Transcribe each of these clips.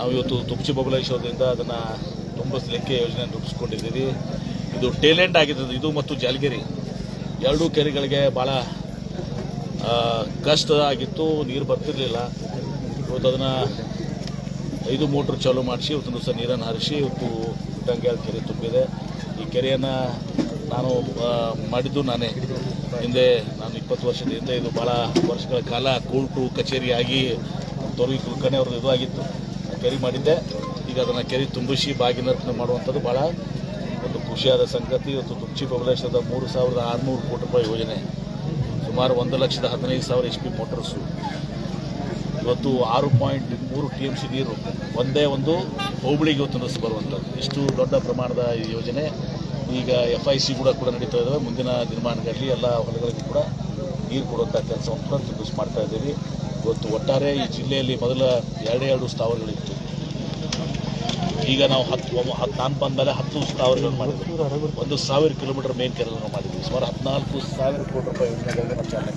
ನಾವು ಇವತ್ತು ತುಪ್ಚಿ ಬಬಲೇಶ್ವರದಿಂದ ಅದನ್ನು ತುಂಬಿಸ್ಲಿಕ್ಕೆ ಯೋಜನೆ ರೂಪಿಸ್ಕೊಂಡಿದ್ದೀವಿ. ಇದು ಟೇಲೆಂಟ್ ಆಗಿದ್ದು ಇದು ಮತ್ತು ಜಾಲಗಿರಿ ಎರಡೂ ಕೆರೆಗಳಿಗೆ ಭಾಳ ಕಷ್ಟ ಆಗಿತ್ತು, ನೀರು ಬರ್ತಿರಲಿಲ್ಲ. ಇವತ್ತು ಅದನ್ನು ಐದು ಮೋಟ್ರ್ ಚಾಲೂ ಮಾಡಿಸಿ, ಇವತ್ತು ದಿವಸ ನೀರನ್ನು ಹರಿಸಿ, ಇವತ್ತು ಇಟ್ಟಂಗೆ ಕೆರೆ ತುಂಬಿದೆ. ಈ ಕೆರೆಯನ್ನು ನಾನು ಮಾಡಿದ್ದು ನಾನೇ. ಹಿಂದೆ ನಾನು ಇಪ್ಪತ್ತು ವರ್ಷದ ಹಿಂದೆ ಇದು ಭಾಳ ವರ್ಷಗಳ ಕಾಲ, ಕೋರ್ಟು, ಕಚೇರಿಯಾಗಿ ತೊರಗಿ ಕುಲಕರ್ಣಿ ಅವ್ರದ್ದು ಇದು ಆಗಿತ್ತು ಕೆರೆ ಮಾಡಿದ್ದೆ. ಈಗ ಅದನ್ನು ಕೆರೆ ತುಂಬಿಸಿ ಬಾಗಿನರ್ಪಣೆ ಮಾಡುವಂಥದ್ದು ಭಾಳ ಒಂದು ಖುಷಿಯಾದ ಸಂಗತಿ. ಇವತ್ತು ತುಮಚಿ ಬಬಲೇಶ್ವರದ ಮೂರು ಸಾವಿರದ ಆರುನೂರು ಕೋಟಿ ರೂಪಾಯಿ ಯೋಜನೆ. ಸುಮಾರು ಒಂದು ಲಕ್ಷದ ಹದಿನೈದು ಸಾವಿರ ಎಚ್ ಪಿ ಮೋಟರ್ಸು. ಇವತ್ತು ಆರು ಪಾಯಿಂಟ್ ಮೂರು ಟಿ ಎಂ ಸಿ ನೀರು ಒಂದೇ ಒಂದು ಹೋಬಳಿಗೆ ಇವತ್ತು ಬರುವಂಥದ್ದು. ಇಷ್ಟು ದೊಡ್ಡ ಪ್ರಮಾಣದ ಯೋಜನೆ. ಈಗ ಎಫ್ ಐ ಸಿ ಕೂಡ ಕೂಡ ನಡೀತಾ ಇದ್ದಾವೆ ಮುಂದಿನ ದಿನಮಾನಗಳಲ್ಲಿ ಎಲ್ಲ ಹೊಲಗಳಿಗೂ ಕೂಡ ನೀರು ಕೊಡುವಂಥ ಕೆಲಸವನ್ನು ಕೂಡ ತುಂಬಿಸಿ ಮಾಡ್ತಾ ಇದ್ದೀವಿ. ಇವತ್ತು ಒಟ್ಟಾರೆ ಈ ಜಿಲ್ಲೆಯಲ್ಲಿ ಮೊದಲ ಎರಡೆರಡು ಎರಡು ಸ್ಥಾವರಗಳಿತ್ತು. ಈಗ ನಾವು ಹತ್ತು ಹತ್ತು ನಾನು ಬಂದಮೇಲೆ ಹತ್ತು ಸಾವಿರಗಳನ್ನು ಮಾಡಿದ್ವಿ. ಒಂದು ಸಾವಿರ ಕಿಲೋಮೀಟರ್ ಮೇನ್ ಕೆರೆಗಳನ್ನು ಮಾಡಿದ್ವಿ. ಸುಮಾರು ಹದಿನಾಲ್ಕು ಸಾವಿರ ಕೋಟಿ ರೂಪಾಯಿ ಯೋಜನೆಗಳಿಗೆ ನಾವು ಚಾಲನೆ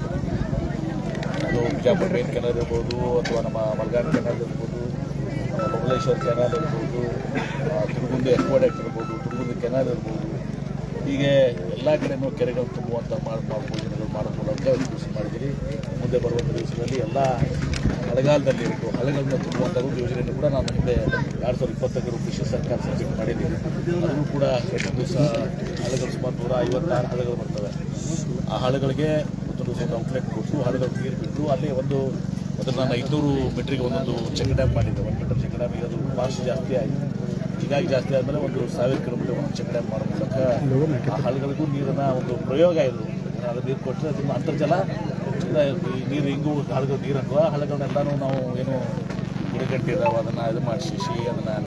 ಅದು ಬಿಜಾಪುರ ಮೇನ್ ಕೆನಲ್ ಇರ್ಬೋದು, ಅಥವಾ ನಮ್ಮ ಮಲ್ಗಾನ್ ಕೆನಲ್ ಇರ್ಬೋದು ಬಬಲೇಶ್ವರ ಕೆನಲ್ ಇರ್ಬೋದು ತಿರುಗುಂದು ಎಕ್ವಾಡೆಕ್ಟ್ ಇರ್ಬೋದು ತಿರುಗುಂದು ಕೆನಲ್ ಇರ್ಬೋದು. ಹೀಗೆ ಎಲ್ಲ ಕಡೆಯೂ ಕೆರೆಗಳನ್ನು ತುಂಬುವಂಥ ಮಾಡಿ ಯೋಜನೆಗಳು ಮಾಡೋ ಮೂಲಕ ಮಾಡಿದ್ದೀರಿ. ಮುಂದೆ ಬರುವಂಥ ದಿವಸದಲ್ಲಿ ಎಲ್ಲ ಮಳೆಗಾಲದಲ್ಲಿ ಇರ್ಬೋದು ಹಳೆಗಳನ್ನ ತುಂಬುವಂಥ ಒಂದು ಯೋಜನೆಯನ್ನು ಕೂಡ ನಾನು ಮುಂದೆ ಎರಡು ಸಾವಿರದ ಇಪ್ಪತ್ತಕ್ಕೂ ಕೃಷಿ ಸರ್ಕಾರ ಸಬ್ಮಿಟ್ ಮಾಡಿದ್ದೀವಿ ಅದನ್ನು ಕೂಡ ಒಂದು ಸಹ ಹಳಗಳು ಸುಮಾರು ನೂರ ಐವತ್ತಾರು ಹಳಗಳು ಬರ್ತವೆ. ಆ ಹಳಗಳಿಗೆ ಮತ್ತೊಂದು ಒಂದು ಔಟ್ಲೆಟ್ ಕೊಟ್ಟು ಹಳಗಳು ನೀರು ಬಿಟ್ಟು ಅಲ್ಲಿ ಒಂದು ಅದನ್ನು ನಾನು ಐದುನೂರು ಮೀಟ್ರಿಗೆ ಒಂದೊಂದು ಚೆಕ್ ಡ್ಯಾಮ್ ಮಾಡಿದ್ದೆ. ಒಂದು ಮೀಟರ್ ಚೆಕ್ ಡ್ಯಾಮ್ ಅದು ಫಾಸ್ಟ್ ಜಾಸ್ತಿ ಆಯಿತು. ಹೀಗಾಗಿ ಜಾಸ್ತಿ ಆದಮೇಲೆ ಒಂದು ಸಾವಿರ ಕಿಲೋಮೀಟರ್ ಒಂದು ಚೆಕ್ ಡ್ಯಾಮ್ ಮಾಡೋ ಮೂಲಕ ಆ ಹಳಗಳಿಗೂ ನೀರನ್ನು ಒಂದು ಪ್ರಯೋಗ ಇದು. ಅದು ನೀರು ಕೊಟ್ಟರೆ ಅದನ್ನು ಅಂತರ್ಜಲ ನೀರು ಹಿಂಗೂ ಹಳ್ಳಿಗಳು ನೀರು ಹಾಕುವ ಹಳ್ಳಿಗಳನ್ನೆಲ್ಲನೂ ನಾವು ಏನು ಗುಡಿಗಟ್ಟಿ ಇದಾವೆ ಅದನ್ನು ಇದು ಮಾಡಿಸಿ ಅದನ್ನು